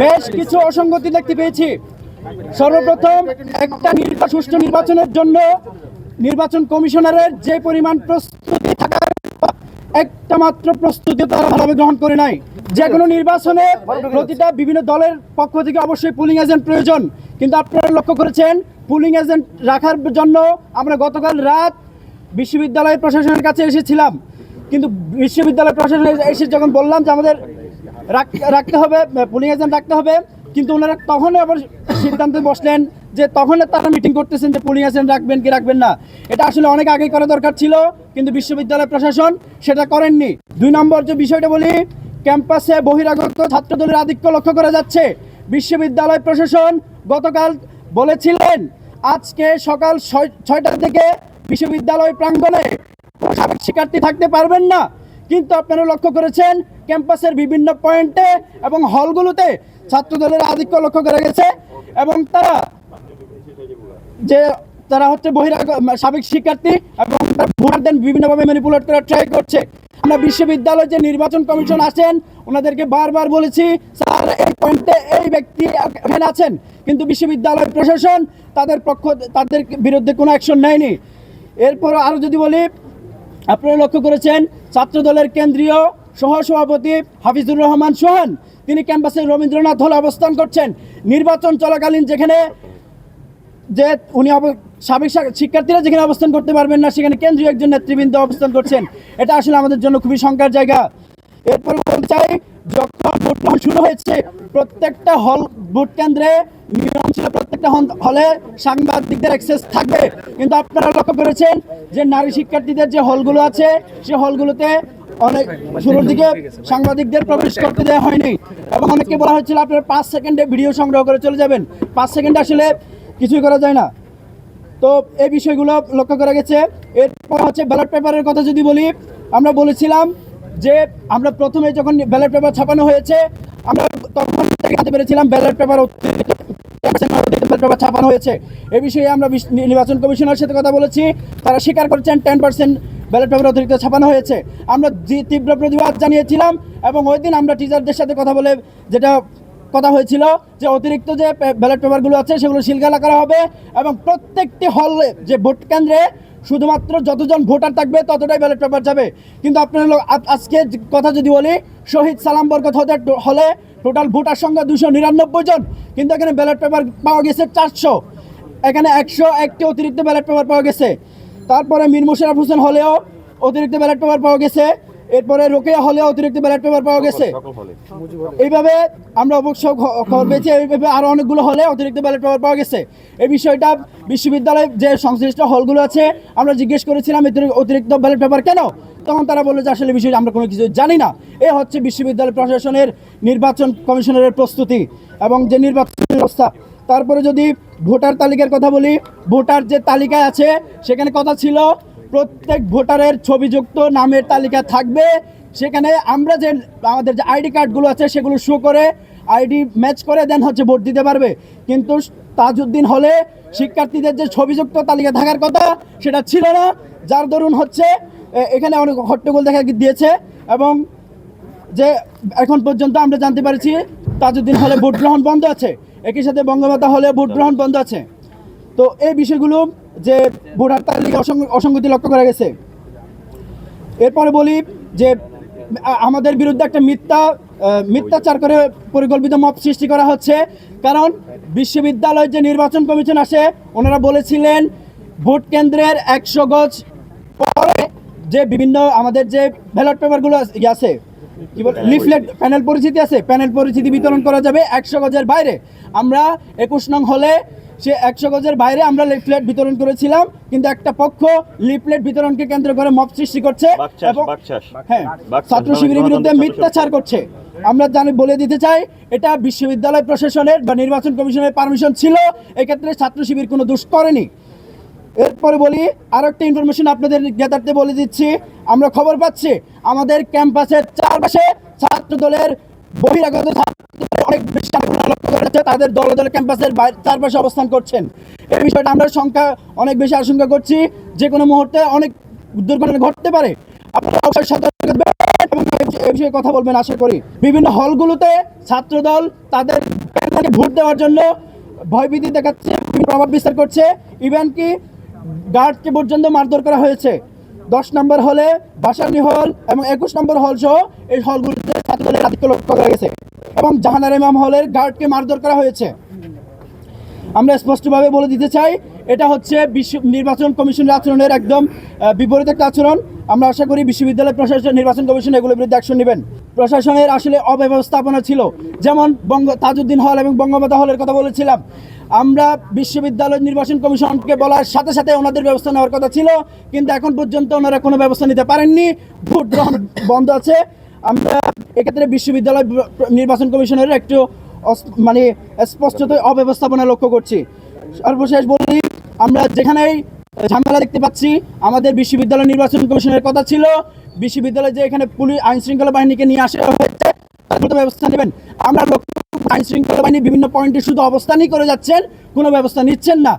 বেশ কিছু অসঙ্গতি দেখতে পেয়েছি। সর্বপ্রথম একটা সুষ্ঠু নির্বাচনের জন্য নির্বাচন কমিশনারের যে পরিমাণ প্রস্তুতি থাকার একটা মাত্র প্রস্তুতি তারা ভালোভাবে গ্রহণ করে নাই। যে কোনো নির্বাচনে প্রতিটা বিভিন্ন দলের পক্ষ থেকে অবশ্যই পুলিং এজেন্ট প্রয়োজন। কিন্তু আপনারা লক্ষ্য করেছেন পুলিং এজেন্ট রাখার জন্য আমরা গতকাল রাত বিশ্ববিদ্যালয় প্রশাসনের কাছে এসেছিলাম। কিন্তু বিশ্ববিদ্যালয় প্রশাসনে এসে যখন বললাম যে আমাদের রাখতে হবে পুলিং এজেন্ট রাখতে হবে। কিন্তু ওনারা তখনই আবার সিদ্ধান্তে বসলেন যে তখন তারা মিটিং করতেছেন যে পুলিং এজেন্ট রাখবেন কি রাখবেন না। এটা আসলে অনেক আগেই করা দরকার ছিল, কিন্তু বিশ্ববিদ্যালয় প্রশাসন সেটা করেননি। দুই নম্বর যে বিষয়টা বলি, ক্যাম্পাসে বহিরাগত ছাত্রদলের আধিক্য লক্ষ্য করা যাচ্ছে। বিশ্ববিদ্যালয় প্রশাসন গতকাল বলেছিলেন, আজকে সকাল ছয়- ছয়টা থেকে বিশ্ববিদ্যালয় প্রাঙ্গণে শিক্ষার্থী থাকতে পারবেন না। কিন্তু আপনারা লক্ষ্য করেছেন, ক্যাম্পাসের বিভিন্ন পয়েন্টে এবং হলগুলোতে ছাত্রদলের আধিক্য লক্ষ্য করা গেছে এবং তারা যে তারা হচ্ছে বহিরাগ সাবেক শিক্ষার্থী এবং ভোটারদের বিভিন্নভাবে ম্যানিপুলেট করার ট্রাই করছে। আমরা বিশ্ববিদ্যালয় যে নির্বাচন কমিশন আছেন, ওনাদেরকে বারবার বলেছি, স্যার, এই পয়েন্টে এই ব্যক্তি এখানে আছেন। কিন্তু বিশ্ববিদ্যালয় প্রশাসন তাদের পক্ষ তাদের বিরুদ্ধে কোনো অ্যাকশন নেয়নি। এরপর আরও যদি বলি আপনারা লক্ষ্য করেছেন, ছাত্রদলের কেন্দ্রীয় সহসভাপতি হাফিজুর রহমান সোহান, তিনি ক্যাম্পাসে রবীন্দ্রনাথ হলে অবস্থান করছেন। নির্বাচন চলাকালীন যেখানে যে উনি সাবেক শিক্ষার্থীরা যেখানে অবস্থান করতে পারবেন না, সেখানে কেন্দ্রীয় একজন নেতৃবৃন্দ অবস্থান করছেন। এটা আসলে আমাদের জন্য খুবই শঙ্কার জায়গা। এরপর চাই যখন ভোট গ্রহণ শুরু হয়েছে, প্রত্যেকটা হল, ভোট কেন্দ্রে নিয়ম ছিল, প্রত্যেকটা হলে সাংবাদিকদের অ্যাক্সেস থাকবে। কিন্তু আপনারা লক্ষ্য করেছেন যে নারী শিক্ষার্থীদের যে হলগুলো আছে, সে হলগুলোতে অনেক শুরুর দিকে সাংবাদিকদের প্রবেশ করতে দেওয়া হয়নি। এবং অনেককে বলা হয়েছিল, আপনারা পাঁচ সেকেন্ডে ভিডিও সংগ্রহ করে চলে যাবেন। পাঁচ সেকেন্ডে আসলে কিছুই করা যায় না। তো এই বিষয়গুলো লক্ষ্য করা গেছে। এরপর হচ্ছে ব্যালট পেপারের কথা যদি বলি, আমরা বলেছিলাম যে আমরা প্রথমে যখন ব্যালট পেপার ছাপানো হয়েছে, আমরা তখন জানতে পেরেছিলাম ব্যালট পেপার পেপার ছাপানো হয়েছে। এ বিষয়ে আমরা নির্বাচন কমিশনের সাথে কথা বলেছি। তারা স্বীকার করছেন টেন পার্সেন্ট ব্যালট পেপার অতিরিক্ত ছাপানো হয়েছে। আমরা তীব্র প্রতিবাদ জানিয়েছিলাম এবং ওই দিন আমরা টিচারদের সাথে কথা বলে যেটা কথা হয়েছিল যে অতিরিক্ত যে ব্যালট পেপারগুলো আছে, সেগুলো সিলগালা করা হবে এবং প্রত্যেকটি হলে যে ভোট কেন্দ্রে শুধুমাত্র যতজন ভোটার থাকবে ততটাই ব্যালট পেপার যাবে। কিন্তু আপনার আজকে কথা যদি বলি, শহীদ সালাম বরকত হতে হলে টোটাল ভোটার সংখ্যা দুশো নিরানব্বই জন, কিন্তু এখানে ব্যালট পেপার পাওয়া গেছে চারশো। এখানে একশো একটি অতিরিক্ত ব্যালট পেপার পাওয়া গেছে। তারপরে মীর মুশারফ হোসেন হলেও অতিরিক্ত ব্যালট পেপার পাওয়া গেছে। এরপরে রোকেয়া হলেও অতিরিক্ত ব্যালট পেপার পাওয়া গেছে। এইভাবে আমরা অবশ্য খবর পেয়েছি এইভাবে আরও অনেকগুলো হলে অতিরিক্ত ব্যালট পেপার পাওয়া গেছে। এই বিষয়টা বিশ্ববিদ্যালয়ে যে সংশ্লিষ্ট হলগুলো আছে আমরা জিজ্ঞেস করেছিলাম অতিরিক্ত ব্যালট পেপার কেন? তখন তারা বলল যে আসলে বিষয়টা আমরা কোনো কিছু জানি না। এ হচ্ছে বিশ্ববিদ্যালয় প্রশাসনের নির্বাচন কমিশনারের প্রস্তুতি এবং যে নির্বাচন ব্যবস্থা। তারপরে যদি ভোটার তালিকার কথা বলি ভোটার যে তালিকায় আছে সেখানে কথা ছিল প্রত্যেক ভোটারের ছবিযুক্ত নামের তালিকা থাকবে। সেখানে আমরা যে, আমাদের যে আইডি কার্ডগুলো আছে, সেগুলো শো করে, আইডি ম্যাচ করে দেন হচ্ছে ভোট দিতে পারবে। কিন্তু তাজউদ্দিন হলে শিক্ষার্থীদের যে ছবিযুক্ত তালিকা থাকার কথা, সেটা ছিল না। যার দরুন হচ্ছে এখানে অনেক হট্টগোল দেখা দিয়েছে এবং যে, এখন পর্যন্ত আমরা জানতে পারছি, তাজউদ্দিন হলে ভোট গ্রহণ বন্ধ আছে। একই সাথে বঙ্গমাতা হলে ভোট গ্রহণ বন্ধ আছে। তো এই বিষয়গুলো যে ভোটার তালিকা অসঙ্গ- অসঙ্গতি লক্ষ্য করা গেছে। এরপরে বলি যে আমাদের বিরুদ্ধে একটা মিথ্যা মিথ্যাচার করে পরিকল্পিত মত সৃষ্টি করা হচ্ছে। কারণ বিশ্ববিদ্যালয় যে নির্বাচন কমিশন আসে, ওনারা বলেছিলেন, ভোট কেন্দ্রের একশো গজ পরে যে বিভিন্ন আমাদের যে ব্যালট পেপারগুলো আছে কি বলে? লিফলেট প্যানেল পরিচিতি আছে প্যানেল পরিচিতি বিতরণ করা যাবে একশো গজের বাইরে। আমরা একুশ নং হলে সে একশো গজের বাইরে আমরা লিফলেট বিতরণ করেছিলাম কিন্তু একটা পক্ষ লিফলেট বিতরণকে কেন্দ্র করে মব সৃষ্টি করছে এবং হ্যাঁ ছাত্র শিবিরের বিরুদ্ধে মিথ্যাচার করছে। আমরা জানি বলে দিতে চাই এটা বিশ্ববিদ্যালয় প্রশাসনের বা নির্বাচন কমিশনের পারমিশন ছিল এক্ষেত্রে ছাত্র শিবির কোনো দোষ করেনি। এরপরে বলি আরও একটা ইনফরমেশন আপনাদের জ্ঞাতার্থে বলে দিচ্ছি। আমরা খবর পাচ্ছি, আমাদের ক্যাম্পাসের চারপাশে ছাত্র দলের বহিরাগত অনেক বেশি লক্ষ্য করা যাচ্ছে, তাদের দলে দলে ক্যাম্পাসের চারপাশে অবস্থান করছেন। এই বিষয়টা আমরা সংখ্যা অনেক বেশি আশঙ্কা করছি, যে কোনো মুহূর্তে অনেক দুর্ঘটনা ঘটতে পারে। আপনারা সতর্ক এ বিষয়ে কথা বলবেন, আশা করি। বিভিন্ন হলগুলোতে ছাত্রদল তাদের ভোট দেওয়ার জন্য ভয়ভীতি দেখাচ্ছে প্রভাব বিস্তার করছে। ইভেন কি গার্ডকে পর্যন্ত মারধর করা হয়েছে। দশ নম্বর হলে বাসানি হল এবং একুশ নম্বর হল সহ এই হলগুলিতে ছাত্রদলের আধিক্য লক্ষ্য করা গেছে এবং জাহানার ইমাম হলের গার্ডকে মারধর করা হয়েছে। আমরা স্পষ্টভাবে বলে দিতে চাই, এটা হচ্ছে বিশ্ব নির্বাচন কমিশনের আচরণের একদম বিপরীত একটা আচরণ। আমরা আশা করি বিশ্ববিদ্যালয় প্রশাসন, নির্বাচন কমিশন এগুলোর বিরুদ্ধে অ্যাকশন নেবেন। প্রশাসনের আসলে অব্যবস্থাপনা ছিল। যেমন বঙ্গ তাজউদ্দিন হল এবং বঙ্গমাতা হলের কথা বলেছিলাম। আমরা বিশ্ববিদ্যালয় নির্বাচন কমিশনকে বলার সাথে সাথে ওনাদের ব্যবস্থা নেওয়ার কথা ছিল, কিন্তু এখন পর্যন্ত ওনারা কোনো ব্যবস্থা নিতে পারেননি। ভোট গ্রহণ বন্ধ আছে। আমরা এক্ষেত্রে বিশ্ববিদ্যালয় নির্বাচন কমিশনের একটু মানে স্পষ্টত অব্যবস্থাপনা লক্ষ্য করছি। সর্বশেষ বলি, আমরা যেখানেই ঝামেলা দেখতে পাচ্ছি, আমাদের বিশ্ববিদ্যালয় নির্বাচন কমিশনের কথা ছিল। বিশ্ববিদ্যালয়ে যে এখানে পুলিশ আইন শৃঙ্খলা বাহিনীকে নিয়ে আসা হয়েছে ব্যবস্থা নেবেন। আমরা লক্ষ্য আইন শৃঙ্খলা বাহিনী বিভিন্ন পয়েন্টে শুধু অবস্থানই করে যাচ্ছেন কোনো ব্যবস্থা নিচ্ছেন না।